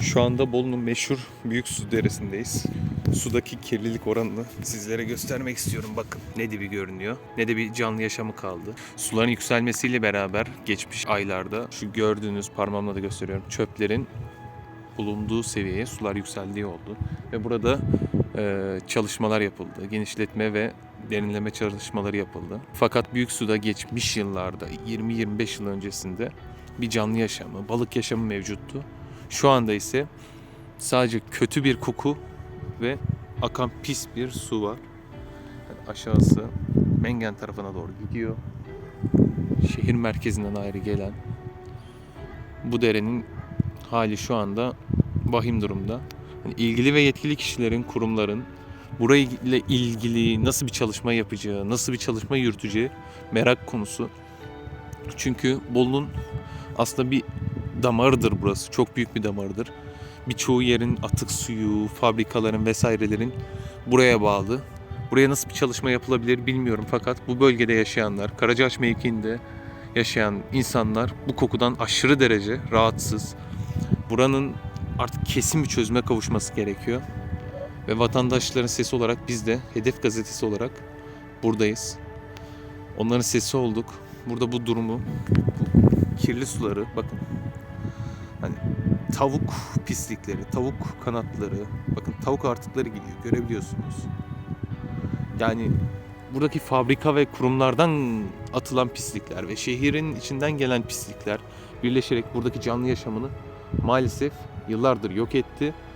Şu anda Bolu'nun meşhur Büyük Su Deresi'ndeyiz. Sudaki kirlilik oranını sizlere göstermek istiyorum. Bakın ne gibi görünüyor ne de bir canlı yaşamı kaldı. Suların yükselmesiyle beraber geçmiş aylarda şu gördüğünüz parmağımla da gösteriyorum çöplerin bulunduğu seviyeye sular yükseldiği oldu. Ve burada e, çalışmalar yapıldı. Genişletme ve derinleme çalışmaları yapıldı. Fakat büyük suda geçmiş yıllarda 20-25 yıl öncesinde bir canlı yaşamı, balık yaşamı mevcuttu. Şu anda ise sadece kötü bir koku ve akan pis bir su var. Yani aşağısı Mengen tarafına doğru gidiyor. Şehir merkezinden ayrı gelen bu derenin hali şu anda vahim durumda. Yani ilgili ve yetkili kişilerin, kurumların burayla ilgili nasıl bir çalışma yapacağı, nasıl bir çalışma yürüteceği merak konusu. Çünkü Bolu'nun aslında bir damarıdır burası. Çok büyük bir damarıdır. Birçoğu yerin atık suyu, fabrikaların vesairelerin buraya bağlı. Buraya nasıl bir çalışma yapılabilir bilmiyorum fakat bu bölgede yaşayanlar, Karacaağaç mevkiinde yaşayan insanlar bu kokudan aşırı derece rahatsız. Buranın artık kesin bir çözüme kavuşması gerekiyor. Ve vatandaşların sesi olarak biz de Hedef Gazetesi olarak buradayız. Onların sesi olduk. Burada bu durumu, bu kirli suları bakın. Hani tavuk pislikleri, tavuk kanatları, bakın tavuk artıkları gidiyor görebiliyorsunuz. Yani buradaki fabrika ve kurumlardan atılan pislikler ve şehrin içinden gelen pislikler birleşerek buradaki canlı yaşamını maalesef yıllardır yok etti.